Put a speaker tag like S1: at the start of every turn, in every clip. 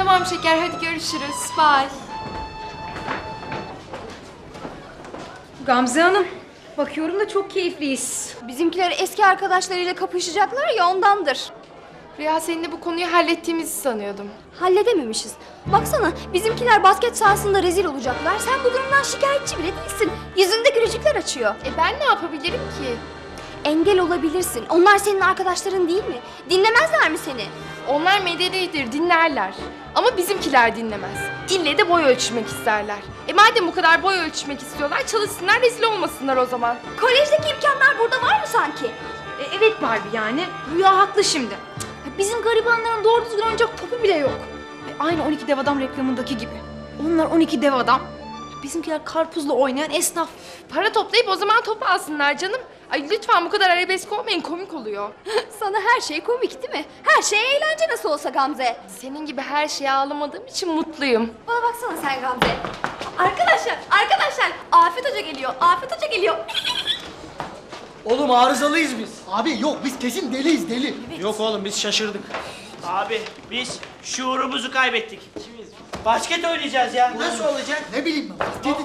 S1: Tamam şeker hadi görüşürüz. Bye.
S2: Gamze Hanım, bakıyorum da çok keyifliyiz.
S3: Bizimkiler eski arkadaşlarıyla kapışacaklar ya ondandır.
S1: Rüya seninle bu konuyu hallettiğimizi sanıyordum.
S3: Halledememişiz. Baksana bizimkiler basket sahasında rezil olacaklar. Sen bu durumdan şikayetçi bile değilsin. Yüzünde gülücükler açıyor.
S1: E ben ne yapabilirim ki?
S3: Engel olabilirsin. Onlar senin arkadaşların değil mi? Dinlemezler mi seni?
S1: Onlar medenidir, dinlerler. Ama bizimkiler dinlemez. İlle de boy ölçmek isterler. E madem bu kadar boy ölçmek istiyorlar, çalışsınlar, rezil olmasınlar o zaman.
S3: Kolejdeki imkanlar burada var mı sanki?
S2: E, evet Barbie yani, Rüya haklı şimdi. Cık, Bizim garibanların doğru düzgün oynayacak topu bile yok. E, aynı 12 dev adam reklamındaki gibi. Onlar 12 dev adam, bizimkiler karpuzla oynayan esnaf.
S1: Para toplayıp o zaman topu alsınlar canım. Ay lütfen bu kadar arabesk olmayın, komik oluyor.
S3: Sana her şey komik değil mi? Her şey eğlence nasıl olsa Gamze.
S1: Senin gibi her şeye ağlamadığım için mutluyum.
S3: Bana baksana sen Gamze. Arkadaşlar, arkadaşlar. Afet Hoca geliyor. Afet Hoca geliyor.
S4: Oğlum arızalıyız biz.
S5: Abi yok biz kesin deliyiz deli.
S4: Yok oğlum biz şaşırdık.
S6: Abi biz şuurumuzu kaybettik. Basket oynayacağız ya. Nasıl olacak?
S5: Ne bileyim ben. Basket...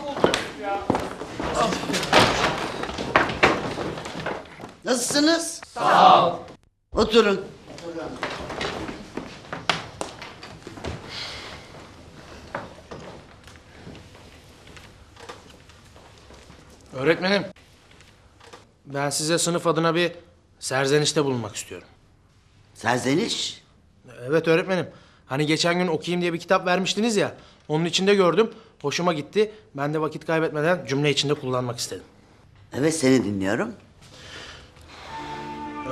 S7: Nasılsınız? Sağ ol. Oturun.
S4: Öğretmenim. Ben size sınıf adına bir serzenişte bulunmak istiyorum.
S7: Serzeniş.
S4: Evet öğretmenim. Hani geçen gün okuyayım diye bir kitap vermiştiniz ya. Onun içinde gördüm. Hoşuma gitti. Ben de vakit kaybetmeden cümle içinde kullanmak istedim.
S7: Evet seni dinliyorum.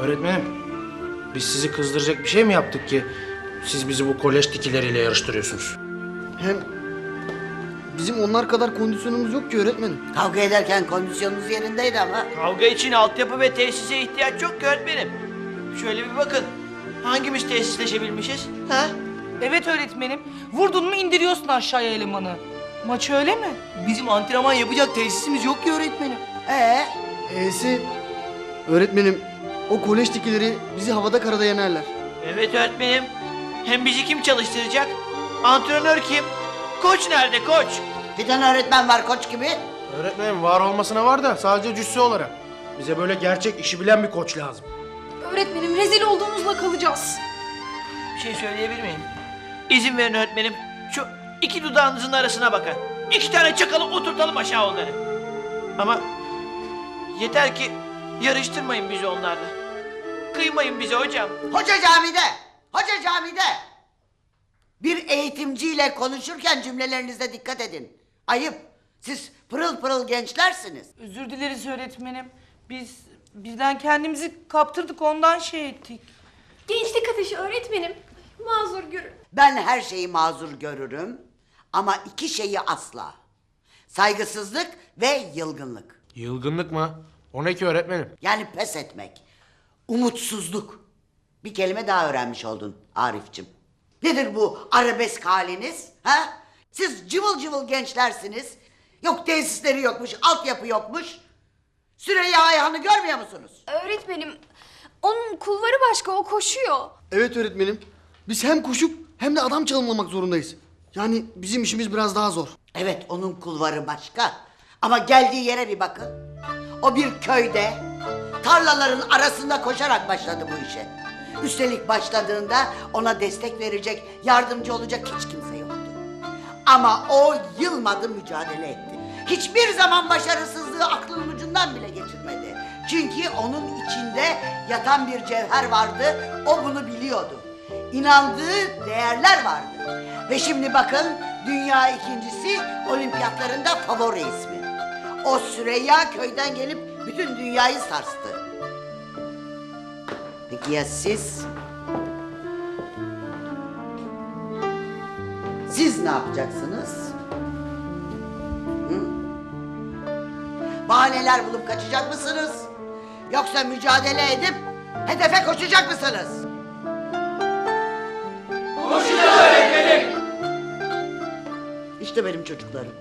S4: Öğretmenim, biz sizi kızdıracak bir şey mi yaptık ki siz bizi bu kolej dikileriyle yarıştırıyorsunuz?
S5: Hem bizim onlar kadar kondisyonumuz yok ki öğretmenim.
S7: Kavga ederken kondisyonunuz yerindeydi ama.
S6: Kavga için altyapı ve tesise ihtiyaç yok ki öğretmenim. Şöyle bir bakın. Hangimiz tesisleşebilmişiz? Ha?
S8: Evet öğretmenim. Vurdun mu indiriyorsun aşağıya elemanı. Maç öyle mi?
S5: Bizim antrenman yapacak tesisimiz yok ki öğretmenim.
S7: Ee,
S5: E'si öğretmenim o kolej dikileri bizi havada karada yenerler.
S6: Evet öğretmenim. Hem bizi kim çalıştıracak? Antrenör kim? Koç nerede koç?
S7: bir tane öğretmen var koç gibi.
S4: Öğretmenim var olmasına var da sadece cüsse olarak. Bize böyle gerçek işi bilen bir koç lazım.
S2: Öğretmenim rezil olduğumuzla kalacağız.
S6: Bir şey söyleyebilir miyim? İzin verin öğretmenim. Şu iki dudağınızın arasına bakın. İki tane çakalım oturtalım aşağı onları. Ama yeter ki yarıştırmayın bizi onlarla. Kıymayın bize hocam.
S7: Hoca camide. Hoca camide. Bir eğitimciyle konuşurken cümlelerinize dikkat edin. Ayıp. Siz pırıl pırıl gençlersiniz.
S8: Özür dileriz öğretmenim. Biz birden kendimizi kaptırdık ondan şey ettik.
S1: Gençlik ateşi öğretmenim. Mazur görün.
S7: Ben her şeyi mazur görürüm ama iki şeyi asla. Saygısızlık ve yılgınlık.
S4: Yılgınlık mı? O ne ki öğretmenim?
S7: Yani pes etmek. Umutsuzluk. Bir kelime daha öğrenmiş oldun Arifçim. Nedir bu arabesk haliniz? Ha? Siz cıvıl cıvıl gençlersiniz. Yok tesisleri yokmuş, altyapı yokmuş. Süreyya Ayhan'ı görmüyor musunuz?
S3: Öğretmenim, onun kulvarı başka, o koşuyor.
S5: Evet öğretmenim. Biz hem koşup hem de adam çalımlamak zorundayız. Yani bizim işimiz biraz daha zor.
S7: Evet onun kulvarı başka. Ama geldiği yere bir bakın. O bir köyde tarlaların arasında koşarak başladı bu işe. Üstelik başladığında ona destek verecek, yardımcı olacak hiç kimse yoktu. Ama o yılmadı mücadele etti. Hiçbir zaman başarısızlığı aklının ucundan bile geçirmedi. Çünkü onun içinde yatan bir cevher vardı. O bunu biliyordu. İnandığı değerler vardı. Ve şimdi bakın dünya ikincisi olimpiyatlarında favori ismi. O Süreyya köyden gelip bütün dünyayı sarstı. Peki ya siz? Siz ne yapacaksınız? Hı? Bahaneler bulup kaçacak mısınız? Yoksa mücadele edip hedefe koşacak mısınız? Koşacağız öğretmenim. İşte benim çocuklarım.